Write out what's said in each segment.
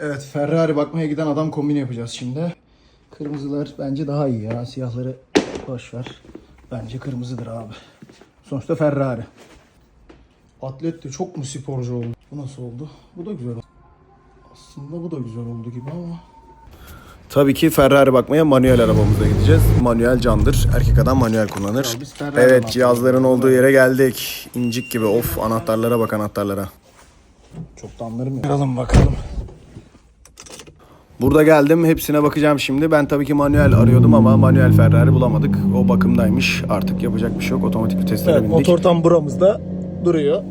Evet Ferrari bakmaya giden adam kombini yapacağız şimdi. Kırmızılar bence daha iyi ya. Siyahları boş ver. Bence kırmızıdır abi. Sonuçta Ferrari. Atlet de çok mu sporcu oldu? Bu nasıl oldu? Bu da güzel oldu. Aslında bu da güzel oldu gibi ama. Tabii ki Ferrari bakmaya manuel arabamıza gideceğiz. Manuel candır. Erkek adam manuel kullanır. Evet cihazların olduğu yere geldik. İncik gibi. Of anahtarlara bak anahtarlara. Çok da anlarım ya. Bakalım bakalım. Burada geldim. Hepsine bakacağım şimdi. Ben tabii ki manuel arıyordum ama manuel Ferrari bulamadık. O bakımdaymış. Artık yapacak bir şey yok. Otomatik viteslere Evet, bindik. motor tam buramızda duruyor.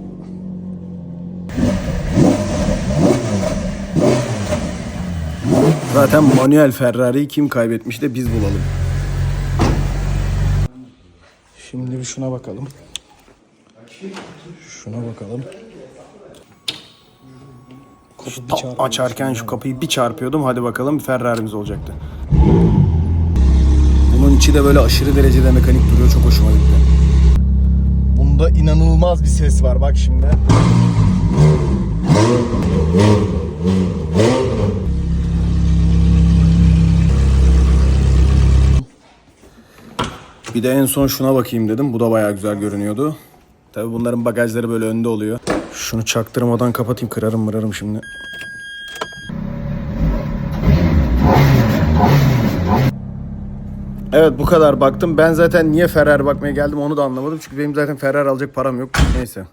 Zaten manuel Ferrari'yi kim kaybetmiş de biz bulalım. Şimdi bir şuna bakalım. Şuna bakalım. Kapı Tam açarken şu kapıyı bir çarpıyordum. Hadi bakalım Ferrari'miz olacaktı. Bunun içi de böyle aşırı derecede mekanik duruyor. Çok hoşuma gitti. Bunda inanılmaz bir ses var bak şimdi. Bir de en son şuna bakayım dedim. Bu da bayağı güzel görünüyordu. Tabii bunların bagajları böyle önde oluyor. Şunu çaktırmadan kapatayım. Kırarım mırarım şimdi. Evet bu kadar baktım. Ben zaten niye Ferrari bakmaya geldim onu da anlamadım. Çünkü benim zaten Ferrari alacak param yok. Neyse.